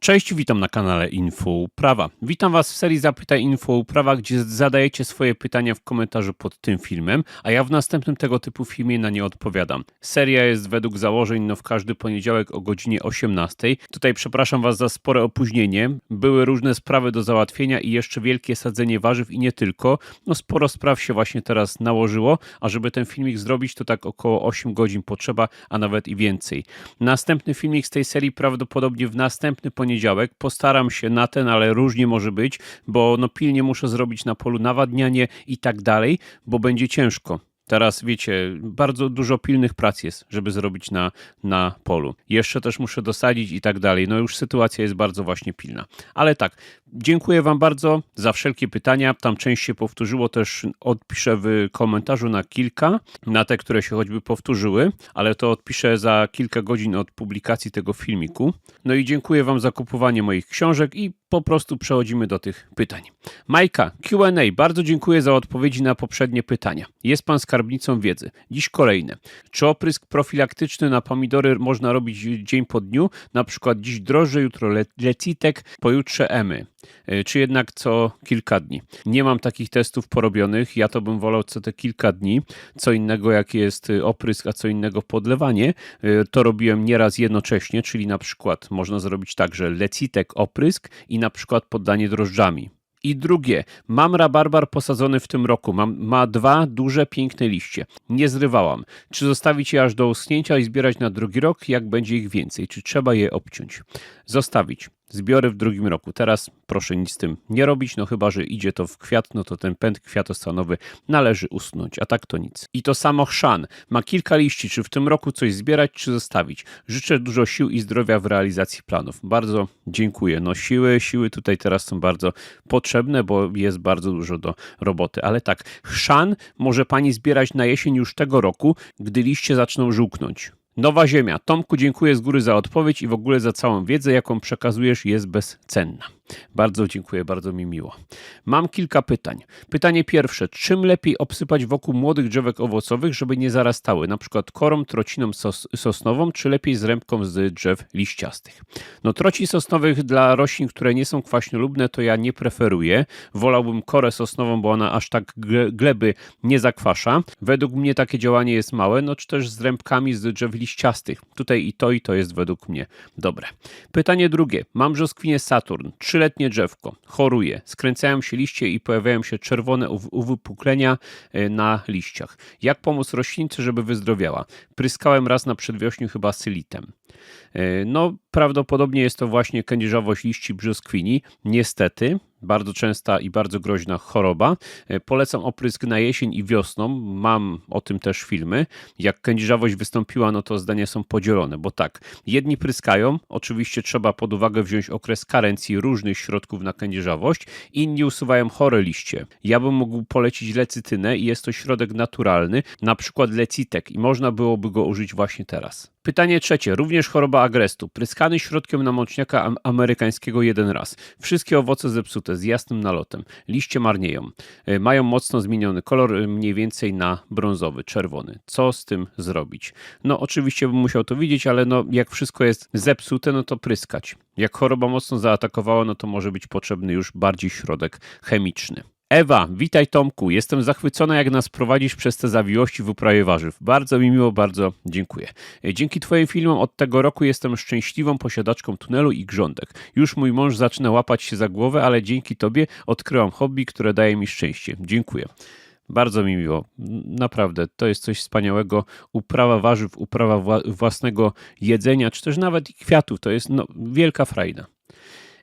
Cześć, witam na kanale Info Uprawa. Witam Was w serii Zapytaj Info Uprawa, gdzie zadajecie swoje pytania w komentarzu pod tym filmem, a ja w następnym tego typu filmie na nie odpowiadam. Seria jest według założeń no w każdy poniedziałek o godzinie 18. Tutaj przepraszam Was za spore opóźnienie. Były różne sprawy do załatwienia i jeszcze wielkie sadzenie warzyw i nie tylko. No sporo spraw się właśnie teraz nałożyło, a żeby ten filmik zrobić to tak około 8 godzin potrzeba, a nawet i więcej. Następny filmik z tej serii prawdopodobnie w następny poniedziałek Postaram się na ten, ale różnie może być, bo no pilnie muszę zrobić na polu nawadnianie i tak dalej, bo będzie ciężko. Teraz wiecie, bardzo dużo pilnych prac jest, żeby zrobić na, na polu. Jeszcze też muszę dosadzić i tak dalej. No już sytuacja jest bardzo właśnie pilna. Ale tak, dziękuję Wam bardzo za wszelkie pytania. Tam część się powtórzyło, też odpiszę w komentarzu na kilka, na te, które się choćby powtórzyły, ale to odpiszę za kilka godzin od publikacji tego filmiku. No i dziękuję Wam za kupowanie moich książek i po prostu przechodzimy do tych pytań. Majka, QA, bardzo dziękuję za odpowiedzi na poprzednie pytania. Jest Pan skarbnicą wiedzy. Dziś kolejne. Czy oprysk profilaktyczny na pomidory można robić dzień po dniu? Na przykład dziś drożdże, jutro le lecitek, pojutrze emy. E, Czy jednak co kilka dni? Nie mam takich testów porobionych. Ja to bym wolał co te kilka dni. Co innego jak jest y, oprysk, a co innego podlewanie. E, To robiłem nieraz jednocześnie, czyli na przykład można zrobić tak, że lecitek, oprysk i na przykład poddanie drożdżami. I drugie, mam rabarbar posadzony w tym roku. Mam, ma dwa duże, piękne liście. Nie zrywałam. Czy zostawić je aż do uschnięcia i zbierać na drugi rok, jak będzie ich więcej? Czy trzeba je obciąć? Zostawić. Zbiory w drugim roku. Teraz proszę nic z tym nie robić, no chyba, że idzie to w kwiat, no to ten pęd kwiatostanowy należy usunąć, a tak to nic. I to samo chrzan. Ma kilka liści, czy w tym roku coś zbierać, czy zostawić. Życzę dużo sił i zdrowia w realizacji planów. Bardzo dziękuję. No siły, siły tutaj teraz są bardzo potrzebne, bo jest bardzo dużo do roboty. Ale tak, chrzan może pani zbierać na jesień już tego roku, gdy liście zaczną żółknąć. Nowa Ziemia. Tomku, dziękuję z góry za odpowiedź i w ogóle za całą wiedzę, jaką przekazujesz, jest bezcenna. Bardzo dziękuję, bardzo mi miło. Mam kilka pytań. Pytanie pierwsze. Czym lepiej obsypać wokół młodych drzewek owocowych, żeby nie zarastały? Na przykład korą, trociną sos sosnową, czy lepiej z rębką z drzew liściastych? No troci sosnowych dla roślin, które nie są kwaśnolubne, to ja nie preferuję. Wolałbym korę sosnową, bo ona aż tak gle- gleby nie zakwasza. Według mnie takie działanie jest małe, no czy też z rębkami z drzew liściastych. Tutaj i to, i to jest według mnie dobre. Pytanie drugie. Mam brzoskwinię Saturn, trzyletnie drzewko, choruje, skręcają się liście i pojawiają się czerwone uw- uwypuklenia e, na liściach. Jak pomóc roślince, żeby wyzdrowiała? Pryskałem raz na przedwiośniu chyba sylitem. E, No, prawdopodobnie jest to właśnie kędzierzawość liści brzoskwini. Niestety, bardzo częsta i bardzo groźna choroba. E, Polecam oprysk na jesień i wiosną. Mam o tym też filmy. Jak kędzierzawość wystąpiła, no to zdania są podzielone, bo tak, jedni pryskają, oczywiście trzeba pod uwagę wziąć okres karencji różnych środków na kędzierzawość, inni usuwają chore liście. Ja bym mógł polecić lecytynę i jest to środek naturalny, na przykład lecitek i można byłoby go użyć właśnie teraz. Pytanie trzecie, również choroba agrestu. Pryskany środkiem na mączniaka am- amerykańskiego jeden raz. Wszystkie owoce zepsute, z jasnym nalotem. Liście marnieją. E, Mają mocno zmieniony kolor, e, mniej więcej na brązowy, czerwony. Co z tym zrobić? No oczywiście bym musiał to widzieć, ale no jak wszystko jest zepsute, no to pryskać. Jak choroba mocno zaatakowała, no to może być potrzebny już bardziej środek chemiczny. Ewa, witaj Tomku. Jestem zachwycona, jak nas prowadzisz przez te zawiłości w uprawie warzyw. Bardzo mi miło, bardzo dziękuję. E, Dzięki Twoim filmom od tego roku jestem szczęśliwą posiadaczką tunelu i grządek. Już mój mąż zaczyna łapać się za głowę, ale dzięki Tobie odkryłam hobby, które daje mi szczęście. Dziękuję. Bardzo mi miło. Naprawdę, to jest coś wspaniałego. Uprawa warzyw, uprawa wła- własnego jedzenia, czy też nawet kwiatów, to jest no, wielka frajda.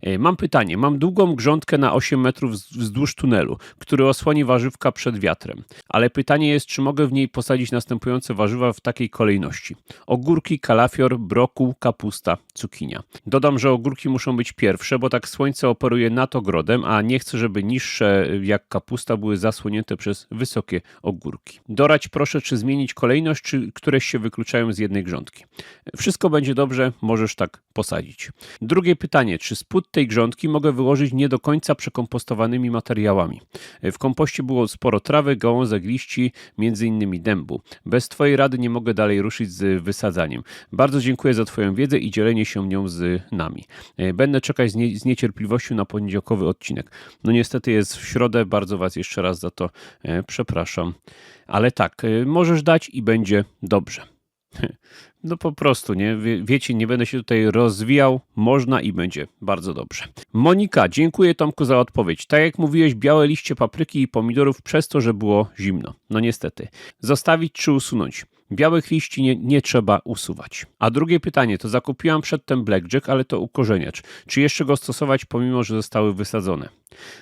E, Mam pytanie. Mam długą grządkę na 8 metrów wz- wzdłuż tunelu, który osłoni warzywka przed wiatrem. Ale pytanie jest, czy mogę w niej posadzić następujące warzywa w takiej kolejności: ogórki, kalafior, brokuł, kapusta, cukinia. Dodam, że ogórki muszą być pierwsze, bo tak słońce operuje nad ogrodem, a nie chcę, żeby niższe jak kapusta były zasłonięte przez wysokie ogórki. Dorać proszę, czy zmienić kolejność, czy któreś się wykluczają z jednej grządki. Wszystko będzie dobrze, możesz tak posadzić. Drugie pytanie, czy spód tej grządki mogę wyłożyć nie do końca przekompostowanymi materiałami. W kompoście było sporo trawy, gałązek, liści, między innymi dębu. Bez Twojej rady nie mogę dalej ruszyć z wysadzaniem. Bardzo dziękuję za Twoją wiedzę i dzielenie się nią z nami. Będę czekać z, nie, z niecierpliwością na poniedziałkowy odcinek. No niestety jest w środę, bardzo Was jeszcze raz za to e, przepraszam. Ale tak, e, możesz dać i będzie dobrze. No po prostu, nie? Wie, wiecie, nie będę się tutaj rozwijał, można i będzie bardzo dobrze. Monika, dziękuję Tomku za odpowiedź. Tak jak mówiłeś, białe liście papryki i pomidorów przez to, że było zimno. No niestety. Zostawić czy usunąć? Białych liści nie, nie, trzeba usuwać. A drugie pytanie, to zakupiłam przedtem blackjack, ale to ukorzeniacz. Czy jeszcze go stosować, pomimo że zostały wysadzone?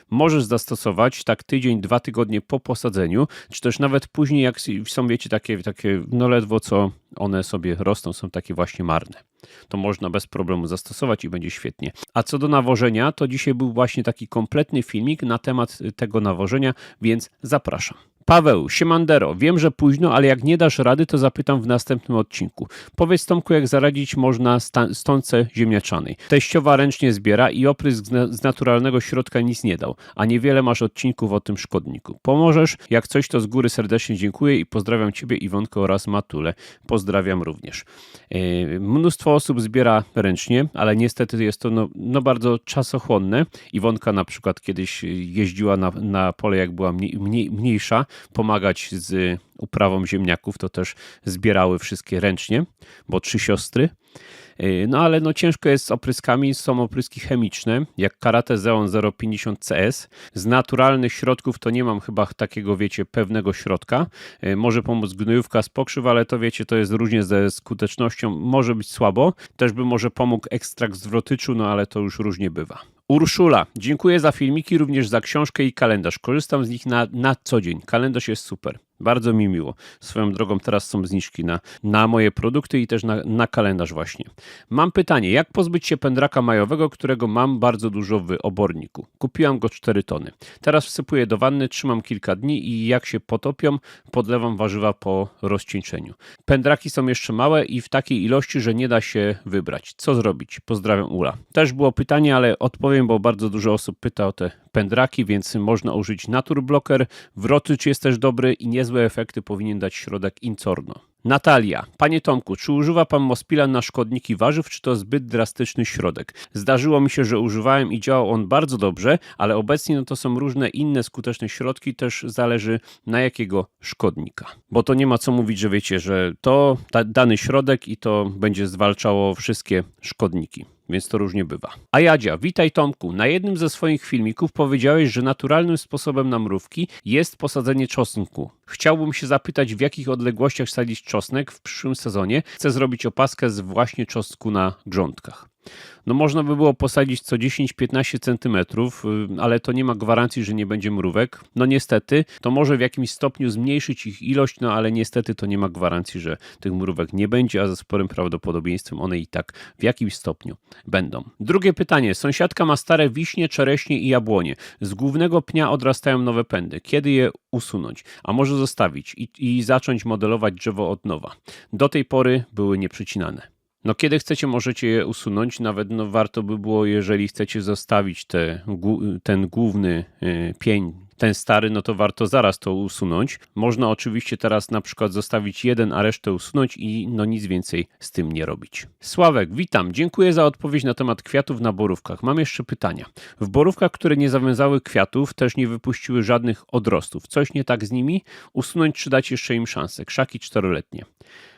Możesz zastosować tak tydzień, dwa tygodnie po posadzeniu, czy też nawet później, jak są, wiecie, takie, takie no ledwo co one sobie rosną, są takie właśnie marne. To można bez problemu zastosować i będzie świetnie. A co do nawożenia, to dzisiaj był właśnie taki kompletny filmik na temat tego nawożenia, więc zapraszam. Paweł, siemandero, wiem, że późno, ale jak nie dasz rady, to zapytam w następnym odcinku. Powiedz Tomku, jak zaradzić można stące ziemniaczanej. Teściowa ręcznie zbiera i oprysk z naturalnego środka nic nie dał, a niewiele masz odcinków o tym szkodniku. Pomożesz? Jak coś, to z góry serdecznie dziękuję i pozdrawiam Ciebie, Iwonkę oraz Matulę. Pozdrawiam również. Yy, mnóstwo osób zbiera ręcznie, ale niestety jest to no, no bardzo czasochłonne. Iwonka na przykład kiedyś jeździła na, na pole, jak była mniej, mniej, mniejsza, pomagać z uprawą ziemniaków, to też zbierały wszystkie ręcznie, bo trzy siostry. Y, no ale no ciężko jest z opryskami, są opryski chemiczne, jak Karate Zeon 050 CS. Z naturalnych środków to nie mam chyba takiego, wiecie, pewnego środka. Y, może pomóc gnojówka z pokrzyw, ale to wiecie, to jest różnie ze skutecznością, może być słabo. Też by może pomógł ekstrakt zwrotyczu, no ale to już różnie bywa. Urszula, dziękuję za filmiki, również za książkę i kalendarz. Korzystam z nich na, na co dzień. Kalendarz jest super. Bardzo mi miło. Swoją drogą teraz są zniżki na, na moje produkty i też na, na kalendarz właśnie. Mam pytanie, jak pozbyć się pędraka majowego, którego mam bardzo dużo w oborniku? Kupiłam go 4 tony. Teraz wsypuję do wanny, trzymam kilka dni i jak się potopią, podlewam warzywa po rozcieńczeniu. Pędraki są jeszcze małe i w takiej ilości, że nie da się wybrać. Co zrobić? Pozdrawiam Ula. Też było pytanie, ale odpowiem, bo bardzo dużo osób pyta o te pędraki, więc można użyć Naturblocker. Wrotycz jest też dobry i niezłe efekty powinien dać środek Incorno. Natalia, panie Tomku, czy używa pan Mospila na szkodniki warzyw, czy to zbyt drastyczny środek? Zdarzyło mi się, że używałem i działał on bardzo dobrze, ale obecnie no to są różne inne skuteczne środki, też zależy na jakiego szkodnika. Bo to nie ma co mówić, że wiecie, że to dany środek i to będzie zwalczało wszystkie szkodniki więc to różnie bywa. A Jadzia, witaj Tomku. Na jednym ze swoich filmików powiedziałeś, że naturalnym sposobem na mrówki jest posadzenie czosnku. Chciałbym się zapytać, w jakich odległościach sadzić czosnek w przyszłym sezonie. Chcę zrobić opaskę z właśnie czosnku na grządkach no można by było posadzić co 10-15 centymetrów, y, ale to nie ma gwarancji, że nie będzie mrówek. No niestety, to może w jakimś stopniu zmniejszyć ich ilość, no ale niestety to nie ma gwarancji, że tych mrówek nie będzie, a ze sporym prawdopodobieństwem one i tak w jakimś stopniu będą. Drugie pytanie. Sąsiadka ma stare wiśnie, czereśnie i jabłonie. Z głównego pnia odrastają nowe pędy. Kiedy je usunąć? A może zostawić i, i zacząć modelować drzewo od nowa? Do tej pory były nieprzycinane. No kiedy chcecie, możecie je usunąć. Nawet no, warto by było, jeżeli chcecie zostawić te, ten główny y, pień, ten stary, no to warto zaraz to usunąć. Można oczywiście teraz na przykład zostawić jeden, a resztę usunąć i no nic więcej z tym nie robić. Sławek, witam. Dziękuję za odpowiedź na temat kwiatów na borówkach. Mam jeszcze pytania. W borówkach, które nie zawiązały kwiatów, też nie wypuściły żadnych odrostów. Coś nie tak z nimi? Usunąć czy dać jeszcze im szansę? Krzaki czteroletnie.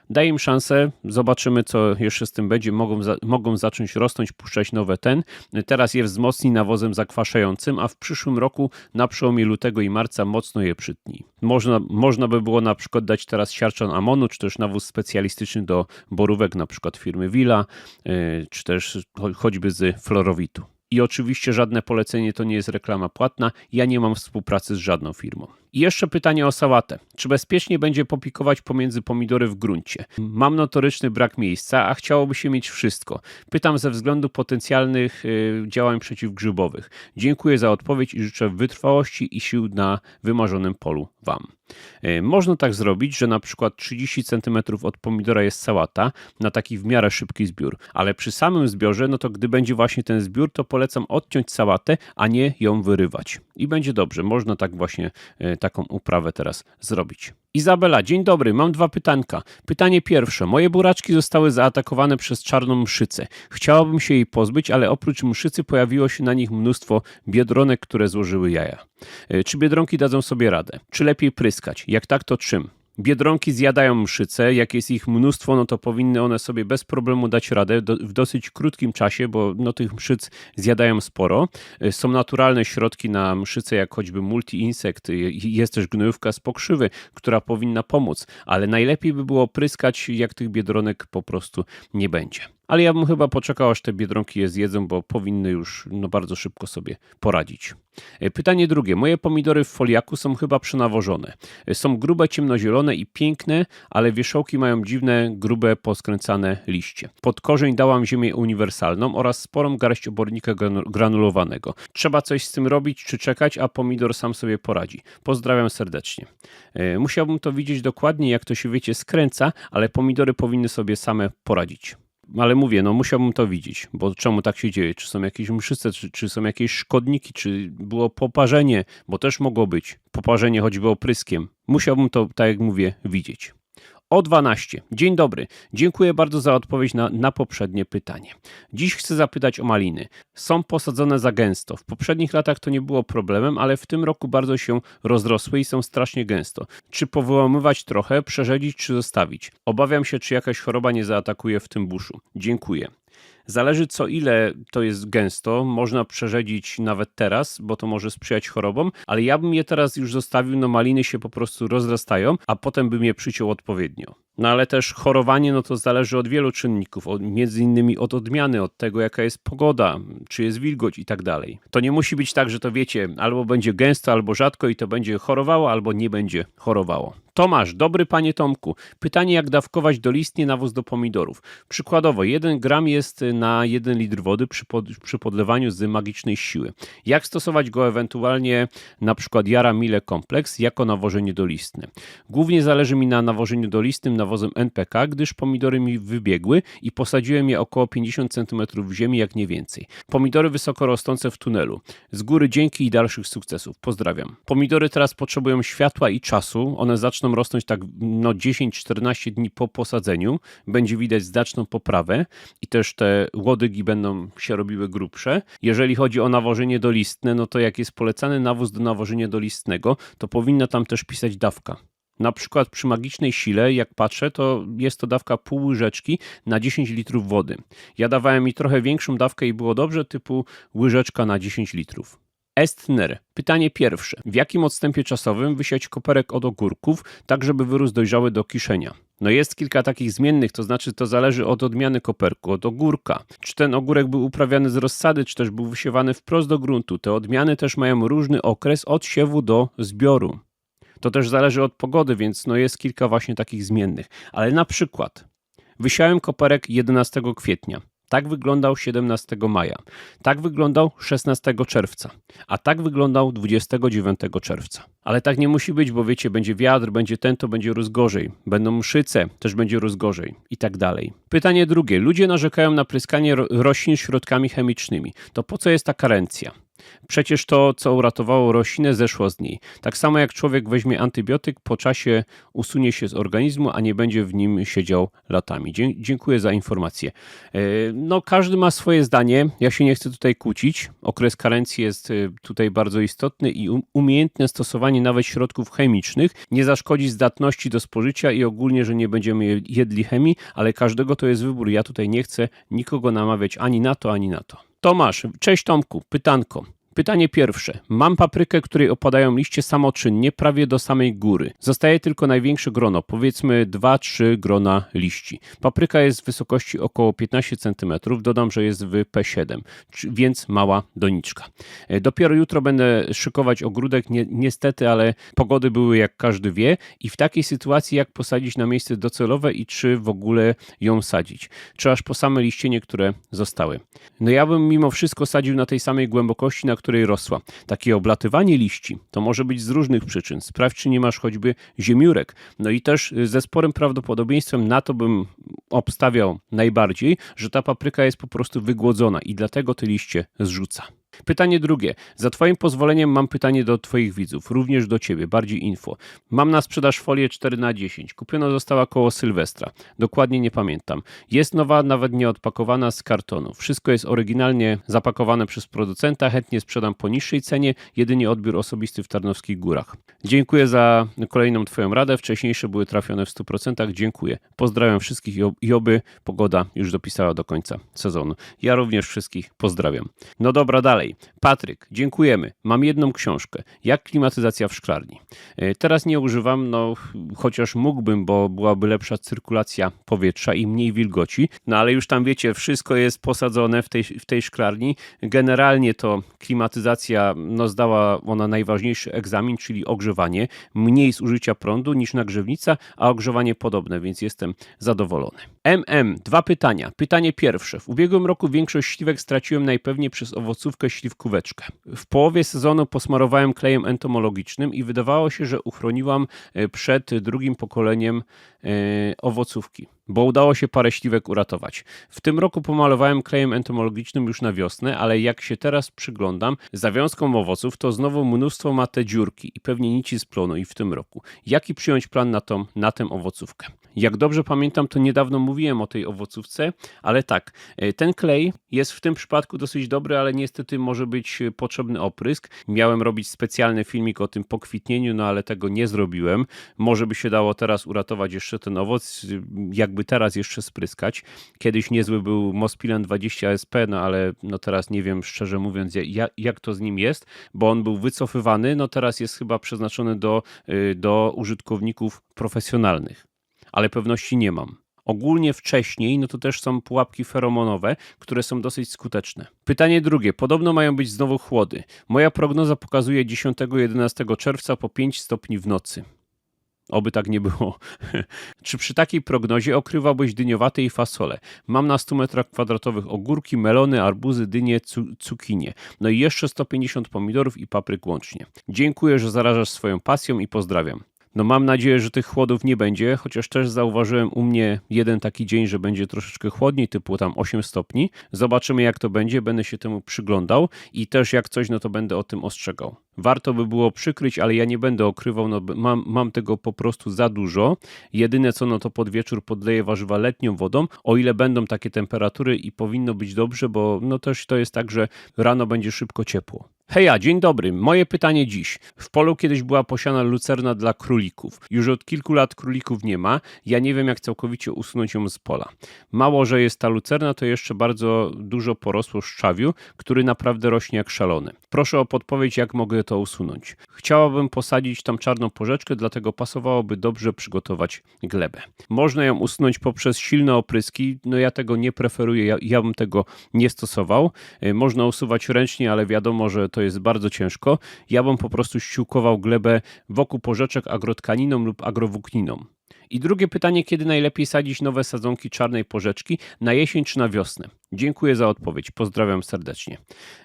Daj im szansę, zobaczymy co jeszcze z tym będzie. Mogą, za, mogą zacząć rosnąć, puszczać nowe ten. Teraz je wzmocni nawozem zakwaszającym, a w przyszłym roku na przełomie lutego i marca mocno je przytnij. Można, można by było na przykład dać teraz siarczan amonu, czy też nawóz specjalistyczny do borówek, na przykład firmy Villa, yy, czy też choćby z florowitu. I oczywiście żadne polecenie to nie jest reklama płatna. Ja nie mam współpracy z żadną firmą. I jeszcze pytanie o sałatę. Czy bezpiecznie będzie popikować pomiędzy pomidory w gruncie? Mam notoryczny brak miejsca, a chciałoby się mieć wszystko. Pytam ze względu potencjalnych y, działań przeciwgrzybowych. Dziękuję za odpowiedź i życzę wytrwałości i sił na wymarzonym polu Wam. E, Można tak zrobić, że na przykład 30 cm od pomidora jest sałata na taki w miarę szybki zbiór, ale przy samym zbiorze, no to gdy będzie właśnie ten zbiór, to polecam odciąć sałatę, a nie ją wyrywać. I będzie dobrze, można tak właśnie e, taką uprawę teraz zrobić. Izabela, dzień dobry, mam dwa pytanka. Pytanie pierwsze. Moje buraczki zostały zaatakowane przez czarną mszycę. Chciałabym się jej pozbyć, ale oprócz mszycy pojawiło się na nich mnóstwo biedronek, które złożyły jaja. E, Czy biedronki dadzą sobie radę? Czy lepiej pryskać? Jak tak, to czym? Biedronki zjadają mszyce, jak jest ich mnóstwo, no to powinny one sobie bez problemu dać radę do, w dosyć krótkim czasie, bo no, tych mszyc zjadają sporo. Y, Są naturalne środki na mszyce, jak choćby multi-insekt, y, jest też gnojówka z pokrzywy, która powinna pomóc, ale najlepiej by było pryskać, jak tych biedronek po prostu nie będzie. Ale ja bym chyba poczekał, aż te biedronki je zjedzą, bo powinny już no, bardzo szybko sobie poradzić. E, Pytanie drugie. Moje pomidory w foliaku są chyba przenawożone. E, Są grube, ciemnozielone i piękne, ale wierzchołki mają dziwne, grube, poskręcane liście. Pod korzeń dałam ziemię uniwersalną oraz sporą garść obornika granu- granulowanego. Trzeba coś z tym robić, czy czekać, a pomidor sam sobie poradzi. Pozdrawiam serdecznie. E, Musiałbym to widzieć dokładnie, jak to się wiecie skręca, ale pomidory powinny sobie same poradzić. Ale mówię, no musiałbym to widzieć, bo czemu tak się dzieje? Czy są jakieś mszyce, czy, czy są jakieś szkodniki, czy było poparzenie, bo też mogło być poparzenie choćby opryskiem. Musiałbym to, tak jak mówię, widzieć. O 12. Dzień dobry. Dziękuję bardzo za odpowiedź na, na poprzednie pytanie. Dziś chcę zapytać o maliny. Są posadzone za gęsto. W poprzednich latach to nie było problemem, ale w tym roku bardzo się rozrosły i są strasznie gęsto. Czy powyłamywać trochę, przerzedzić czy zostawić? Obawiam się, czy jakaś choroba nie zaatakuje w tym buszu. Dziękuję. Zależy co ile to jest gęsto, można przerzedzić nawet teraz, bo to może sprzyjać chorobom, ale ja bym je teraz już zostawił, no maliny się po prostu rozrastają, a potem bym je przyciął odpowiednio. No ale też chorowanie, no to zależy od wielu czynników, od, między innymi od odmiany, od tego jaka jest pogoda, czy jest wilgoć i tak dalej. To nie musi być tak, że to wiecie, albo będzie gęsto, albo rzadko i to będzie chorowało, albo nie będzie chorowało. Tomasz, dobry panie Tomku. Pytanie, jak dawkować dolistnie nawóz do pomidorów. Przykładowo, 1 gram jest na 1 litr wody przy, pod, przy podlewaniu z magicznej siły. Jak stosować go ewentualnie na przykład Jara Mile Kompleks jako nawożenie dolistne? Głównie zależy mi na nawożeniu dolistnym nawozem NPK, gdyż pomidory mi wybiegły i posadziłem je około 50 cm w ziemi, jak nie więcej. Pomidory wysoko rosnące w tunelu. Z góry dzięki i dalszych sukcesów. Pozdrawiam. Pomidory teraz potrzebują światła i czasu. One zaczną rosnąć tak no 10-14 dni po posadzeniu. Będzie widać znaczną poprawę i też te łodygi będą się robiły grubsze. Jeżeli chodzi o nawożenie dolistne, no to jak jest polecany nawóz do nawożenia dolistnego, to powinna tam też pisać dawka. Na przykład przy magicznej sile, jak patrzę, to jest to dawka pół łyżeczki na 10 litrów wody. Ja dawałem mi trochę większą dawkę i było dobrze, typu łyżeczka na 10 litrów. Estner. Pytanie pierwsze. W jakim odstępie czasowym wysiać koperek od ogórków, tak żeby wyrósł dojrzały do kiszenia? No jest kilka takich zmiennych, to znaczy to zależy od odmiany koperku, od ogórka. Czy ten ogórek był uprawiany z rozsady, czy też był wysiewany wprost do gruntu. Te odmiany też mają różny okres od siewu do zbioru. To też zależy od pogody, więc no jest kilka właśnie takich zmiennych. Ale na przykład wysiałem koperek 11 kwietnia. Tak wyglądał 17 maja. Tak wyglądał 16 czerwca. A tak wyglądał 29 czerwca. Ale tak nie musi być, bo wiecie, będzie wiatr, będzie ten, to będzie rósł gorzej. Będą mszyce, też będzie rósł gorzej. I tak dalej. Pytanie drugie. Ludzie narzekają na pryskanie ro- roślin środkami chemicznymi. To po co jest ta karencja? Przecież to, co uratowało roślinę, zeszło z niej. Tak samo jak człowiek weźmie antybiotyk, po czasie usunie się z organizmu, a nie będzie w nim siedział latami. Dziękuję za informację. E, No, każdy ma swoje zdanie. Ja się nie chcę tutaj kłócić. Okres karencji jest e, tutaj bardzo istotny i um- umiejętne stosowanie nawet środków chemicznych nie zaszkodzi zdatności do spożycia i ogólnie, że nie będziemy je- jedli chemii, ale każdego to jest wybór. Ja tutaj nie chcę nikogo namawiać ani na to, ani na to. Tomasz, cześć Tomku, pytanko. Pytanie pierwsze. Mam paprykę, której opadają liście samoczynnie prawie do samej góry. Zostaje tylko największe grono, powiedzmy 2-3 grona liści. Papryka jest w wysokości około 15 cm, dodam, że jest w P7, czy- więc mała doniczka. E, Dopiero jutro będę szykować ogródek, Ni- niestety, ale pogody były jak każdy wie i w takiej sytuacji jak posadzić na miejsce docelowe i czy w ogóle ją sadzić. Czy aż po same liście niektóre zostały. No ja bym mimo wszystko sadził na tej samej głębokości, na której której rosła. Takie oblatywanie liści to może być z różnych przyczyn. Sprawdź, czy nie masz choćby ziemiurek. No i też y, ze sporym prawdopodobieństwem na to bym obstawiał najbardziej, że ta papryka jest po prostu wygłodzona i dlatego te liście zrzuca. Pytanie drugie. Za Twoim pozwoleniem mam pytanie do Twoich widzów, również do Ciebie, bardziej info. Mam na sprzedaż folię 4 na 10 Kupiona została koło Sylwestra. Dokładnie nie pamiętam. Jest nowa, nawet nie odpakowana z kartonu. Wszystko jest oryginalnie zapakowane przez producenta. Chętnie sprzedam po niższej cenie, jedynie odbiór osobisty w Tarnowskich Górach. Dziękuję za kolejną Twoją radę. Wcześniejsze były trafione w 100%. Dziękuję. Pozdrawiam wszystkich i ob- i oby pogoda już dopisała do końca sezonu. Ja również wszystkich pozdrawiam. No dobra, dalej. Patryk, dziękujemy. Mam jedną książkę. Jak klimatyzacja w szklarni. E, Teraz nie używam, no chociaż mógłbym, bo byłaby lepsza cyrkulacja powietrza i mniej wilgoci. No ale już tam wiecie, wszystko jest posadzone w tej, w tej szklarni. Generalnie to klimatyzacja, no zdała ona najważniejszy egzamin, czyli ogrzewanie. Mniej zużycia prądu niż nagrzewnica, a ogrzewanie podobne, więc jestem zadowolony. MM, dwa pytania. Pytanie pierwsze. W ubiegłym roku większość śliwek straciłem najpewniej przez owocówkę śliwkóweczkę. W połowie sezonu posmarowałem klejem entomologicznym i wydawało się, że uchroniłam e, przed drugim pokoleniem e, owocówki, bo udało się parę śliwek uratować. W tym roku pomalowałem klejem entomologicznym już na wiosnę, ale jak się teraz przyglądam, zawiązką owoców to znowu mnóstwo ma te dziurki i pewnie nici z plonu i w tym roku. Jaki przyjąć plan na, tą, na tę owocówkę? Jak dobrze pamiętam, to niedawno mówiłem o tej owocówce, ale tak, e, ten klej jest w tym przypadku dosyć dobry, ale niestety może być e, potrzebny oprysk. Miałem robić specjalny filmik o tym pokwitnieniu, no ale tego nie zrobiłem. Może by się dało teraz uratować jeszcze ten owoc, y, jakby teraz jeszcze spryskać. Kiedyś niezły był Mospilan 20 SP, no ale no teraz nie wiem szczerze mówiąc jak, jak to z nim jest, bo on był wycofywany, no teraz jest chyba przeznaczony do, do użytkowników profesjonalnych ale pewności nie mam. Ogólnie wcześniej, no to też są pułapki feromonowe, które są dosyć skuteczne. Pytanie drugie. Podobno mają być znowu chłody. Moja prognoza pokazuje 10-11 czerwca po 5 stopni w nocy. Oby tak nie było. Czy przy takiej prognozie okrywałbyś dyniowate i fasole? Mam na 100 metrach kwadratowych ogórki, melony, arbuzy, dynie, cu- cukinie. No i jeszcze 150 pomidorów i papryk łącznie. Dziękuję, że zarażasz swoją pasją i pozdrawiam. No mam nadzieję, że tych chłodów nie będzie, chociaż też zauważyłem u mnie jeden taki dzień, że będzie troszeczkę chłodniej, typu tam 8 stopni. Zobaczymy jak to będzie, będę się temu przyglądał i też jak coś, no to będę o tym ostrzegał. Warto by było przykryć, ale ja nie będę okrywał, no mam, mam tego po prostu za dużo. Jedyne co, no to pod wieczór podleję warzywa letnią wodą, o ile będą takie temperatury i powinno być dobrze, bo no też to jest tak, że rano będzie szybko ciepło. Heja, dzień dobry. Moje pytanie dziś. W polu kiedyś była posiana lucerna dla królików. Już od kilku lat królików nie ma. Ja nie wiem, jak całkowicie usunąć ją z pola. Mało, że jest ta lucerna, to jeszcze bardzo dużo porosło szczawiu, który naprawdę rośnie jak szalony. Proszę o podpowiedź, jak mogę to usunąć. Chciałabym posadzić tam czarną porzeczkę, dlatego pasowałoby dobrze przygotować glebę. Można ją usunąć poprzez silne opryski. No ja tego nie preferuję, ja, ja bym tego nie stosował. Y, Można usuwać ręcznie, ale wiadomo, że jest bardzo ciężko. Ja bym po prostu ściółkował glebę wokół porzeczek agrotkaniną lub agrowłókniną. I drugie pytanie, kiedy najlepiej sadzić nowe sadzonki czarnej porzeczki, na jesień czy na wiosnę? Dziękuję za odpowiedź. Pozdrawiam serdecznie.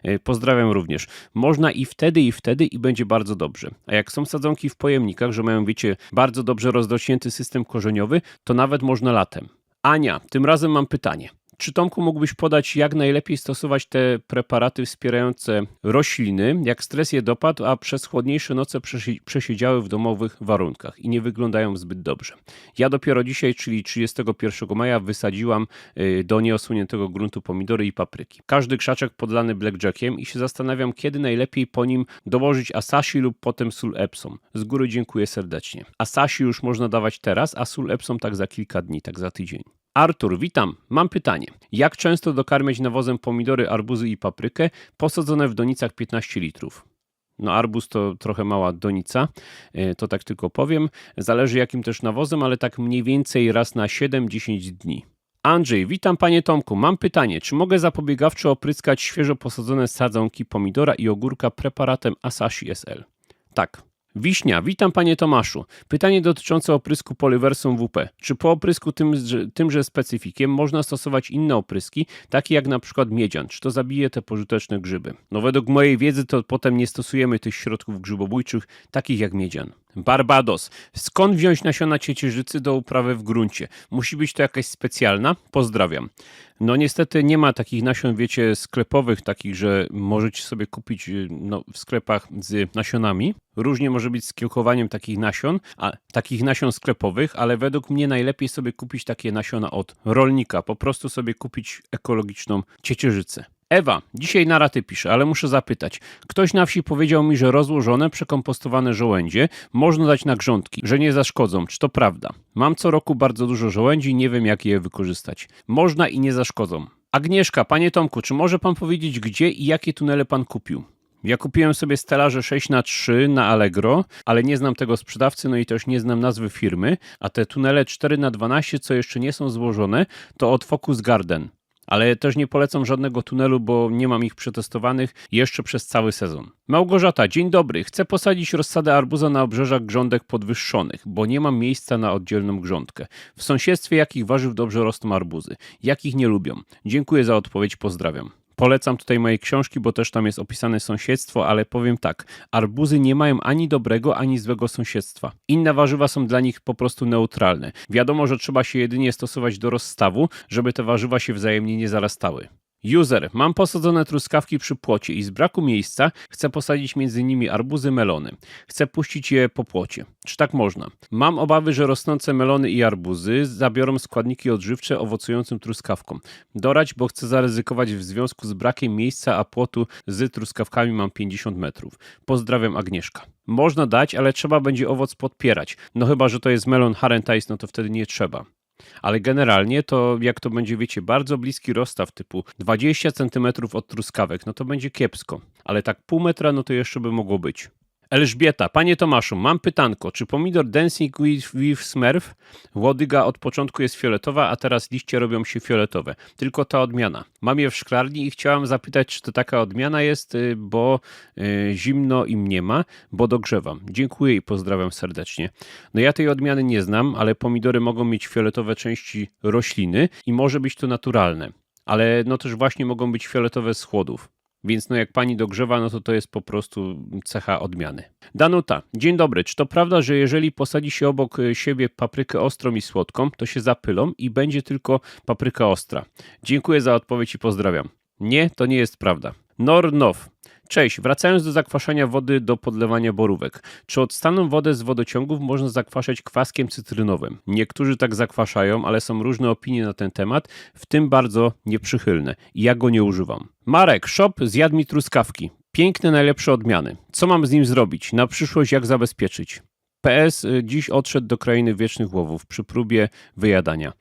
E, Pozdrawiam również. Można i wtedy, i wtedy, i będzie bardzo dobrze. A jak są sadzonki w pojemnikach, że mają, wiecie, bardzo dobrze rozrośnięty system korzeniowy, to nawet można latem. Ania, tym razem mam pytanie. Czy Tomku mógłbyś podać, jak najlepiej stosować te preparaty wspierające rośliny, jak stres je dopadł, a przez chłodniejsze noce przesi- przesiedziały w domowych warunkach i nie wyglądają zbyt dobrze? Ja dopiero dzisiaj, czyli 31 maja, wysadziłam y, do nieosłoniętego gruntu pomidory i papryki. Każdy krzaczek podlany blackjackiem i się zastanawiam, kiedy najlepiej po nim dołożyć asashi lub potem sól Epsom. Z góry dziękuję serdecznie. Asashi już można dawać teraz, a sól Epsom tak za kilka dni, tak za tydzień. Artur, witam. Mam pytanie. Jak często dokarmiać nawozem pomidory, arbuzy i paprykę posadzone w donicach 15 litrów? No arbuz to trochę mała donica, e, to tak tylko powiem. Zależy jakim też nawozem, ale tak mniej więcej raz na 7-10 dni. Andrzej, witam panie Tomku. Mam pytanie, czy mogę zapobiegawczo opryskać świeżo posadzone sadzonki pomidora i ogórka preparatem Asashi SL? Tak. Wiśnia, witam panie Tomaszu. Pytanie dotyczące oprysku polywersum WP. Czy po oprysku tymże, tymże specyfikiem można stosować inne opryski, takie jak na przykład miedzian? Czy to zabije te pożyteczne grzyby? No według mojej wiedzy to potem nie stosujemy tych środków grzybobójczych, takich jak miedzian. Barbados. Skąd wziąć nasiona ciecierzycy do uprawy w gruncie? Musi być to jakaś specjalna? Pozdrawiam. No niestety nie ma takich nasion, wiecie, sklepowych, takich, że możecie sobie kupić y, no, w sklepach z nasionami. Różnie może być z kiełkowaniem takich nasion, a takich nasion sklepowych, ale według mnie najlepiej sobie kupić takie nasiona od rolnika. Po prostu sobie kupić ekologiczną ciecierzycę. Ewa, dzisiaj na raty pisze, ale muszę zapytać. Ktoś na wsi powiedział mi, że rozłożone, przekompostowane żołędzie można dać na grządki, że nie zaszkodzą. Czy to prawda? Mam co roku bardzo dużo żołędzi i nie wiem, jak je wykorzystać. Można i nie zaszkodzą. Agnieszka, panie Tomku, czy może pan powiedzieć, gdzie i jakie tunele pan kupił? Ja kupiłem sobie stelaże 6x3 na Allegro, ale nie znam tego sprzedawcy, no i też nie znam nazwy firmy, a te tunele 4x12, co jeszcze nie są złożone, to od Focus Garden. Ale też nie polecam żadnego tunelu, bo nie mam ich przetestowanych jeszcze przez cały sezon. Małgorzata, dzień dobry. Chcę posadzić rozsadę arbuza na obrzeżach grządek podwyższonych, bo nie mam miejsca na oddzielną grządkę. W sąsiedztwie jakich warzyw dobrze rosną arbuzy? Jakich nie lubią? Dziękuję za odpowiedź, pozdrawiam. Polecam tutaj moje książki, bo też tam jest opisane sąsiedztwo, ale powiem tak, arbuzy nie mają ani dobrego, ani złego sąsiedztwa. Inne warzywa są dla nich po prostu neutralne. Wiadomo, że trzeba się jedynie stosować do rozstawu, żeby te warzywa się wzajemnie nie zarastały. User, mam posadzone truskawki przy płocie i z braku miejsca chcę posadzić między nimi arbuzy, melony. Chcę puścić je po płocie. Czy tak można? Mam obawy, że rosnące melony i arbuzy zabiorą składniki odżywcze owocującym truskawkom. Dorać, bo chcę zaryzykować w związku z brakiem miejsca, a płotu z truskawkami mam 50 metrów. Pozdrawiam Agnieszka. Można dać, ale trzeba będzie owoc podpierać. No chyba, że to jest melon Harentice, no to wtedy nie trzeba. Ale generalnie to, jak to będzie, wiecie, bardzo bliski rozstaw typu 20 cm od truskawek, no to będzie kiepsko. Ale tak pół metra, no to jeszcze by mogło być. Elżbieta, panie Tomaszu, mam pytanko. Czy pomidor Dancing with, with Smurf, łodyga od początku jest fioletowa, a teraz liście robią się fioletowe? Tylko ta odmiana. Mam je w szklarni i chciałam zapytać, czy to taka odmiana jest, y, bo y, zimno im nie ma, bo dogrzewam. Dziękuję i pozdrawiam serdecznie. No ja tej odmiany nie znam, ale pomidory mogą mieć fioletowe części rośliny i może być to naturalne. Ale no też właśnie mogą być fioletowe z chłodów. Więc no jak pani dogrzewa, no to to jest po prostu cecha odmiany. Danuta, dzień dobry. Czy to prawda, że jeżeli posadzi się obok y, siebie paprykę ostrą i słodką, to się zapylą i będzie tylko papryka ostra? Dziękuję za odpowiedź i pozdrawiam. Nie, to nie jest prawda. Nornow. Cześć, wracając do zakwaszania wody do podlewania borówek. Czy odstaną wodę z wodociągów można zakwaszać kwaskiem cytrynowym? Niektórzy tak zakwaszają, ale są różne opinie na ten temat, w tym bardzo nieprzychylne. Ja go nie używam. Marek, shop zjadł mi truskawki. Piękne, najlepsze odmiany. Co mam z nim zrobić? Na przyszłość jak zabezpieczyć? PS y, dziś odszedł do krainy wiecznych łowów przy próbie wyjadania.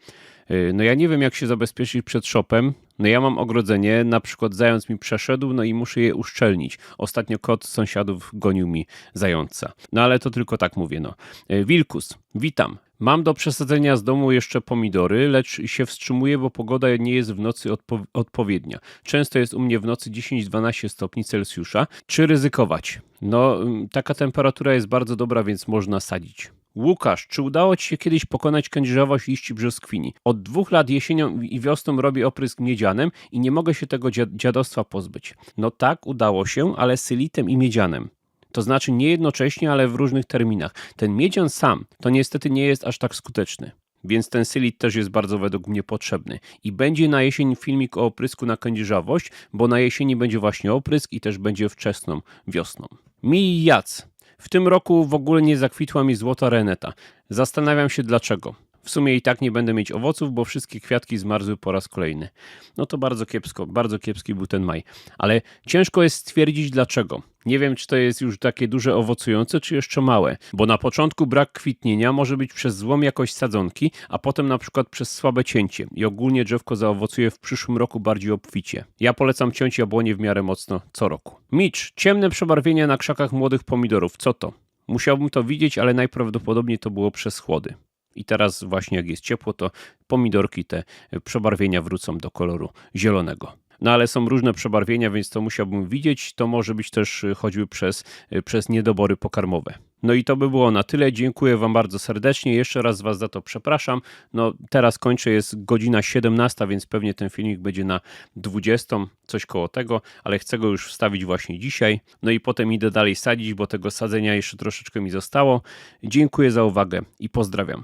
Y, No ja nie wiem, jak się zabezpieczyć przed shopem. No ja mam ogrodzenie, na przykład zając mi przeszedł, no i muszę je uszczelnić. Ostatnio kot sąsiadów gonił mi zająca. No ale to tylko tak mówię, no. Y, Wilkus, witam. Mam do przesadzenia z domu jeszcze pomidory, lecz się wstrzymuję, bo pogoda nie jest w nocy odpo- odpowiednia. Często jest u mnie w nocy 10-12 stopni Celsjusza. Czy ryzykować? No, ym, taka temperatura jest bardzo dobra, więc można sadzić. Łukasz, czy udało Ci się kiedyś pokonać kędzierzawość liści brzoskwini? Od dwóch lat jesienią i wiosną robię oprysk miedzianem i nie mogę się tego dzia- dziadostwa pozbyć. No tak, udało się, ale sylitem i miedzianem. To znaczy nie jednocześnie, ale w różnych terminach. Ten miedzian sam to niestety nie jest aż tak skuteczny. Więc ten sylit też jest bardzo według mnie potrzebny. I będzie na jesień filmik o oprysku na kędzierzawość, bo na jesieni będzie właśnie oprysk i też będzie wczesną wiosną. Mi Jac. W tym roku w ogóle nie zakwitła mi złota reneta. Zastanawiam się dlaczego. W sumie i tak nie będę mieć owoców, bo wszystkie kwiatki zmarzły po raz kolejny. No to bardzo kiepsko, bardzo kiepski był ten maj. Ale ciężko jest stwierdzić dlaczego. Nie wiem, czy to jest już takie duże owocujące, czy jeszcze małe, bo na początku brak kwitnienia może być przez złą jakość sadzonki, a potem na przykład przez słabe cięcie i ogólnie drzewko zaowocuje w przyszłym roku bardziej obficie. Ja polecam ciąć jabłonie w miarę mocno co roku. Mitch, ciemne przebarwienia na krzakach młodych pomidorów, co to? Musiałbym to widzieć, ale najprawdopodobniej to było przez chłody. I teraz właśnie jak jest ciepło, to pomidorki te przebarwienia wrócą do koloru zielonego. no ale są różne przebarwienia, więc to musiałbym widzieć. To może być też y, choćby przez, y, przez niedobory pokarmowe. No i to by było na tyle. Dziękuję Wam bardzo serdecznie. Jeszcze raz Was za to przepraszam. No teraz kończę, jest godzina 17, więc pewnie ten filmik będzie na 20, coś koło tego, ale chcę go już wstawić właśnie dzisiaj. No i potem idę dalej sadzić, bo tego sadzenia jeszcze troszeczkę mi zostało. Dziękuję za uwagę i pozdrawiam.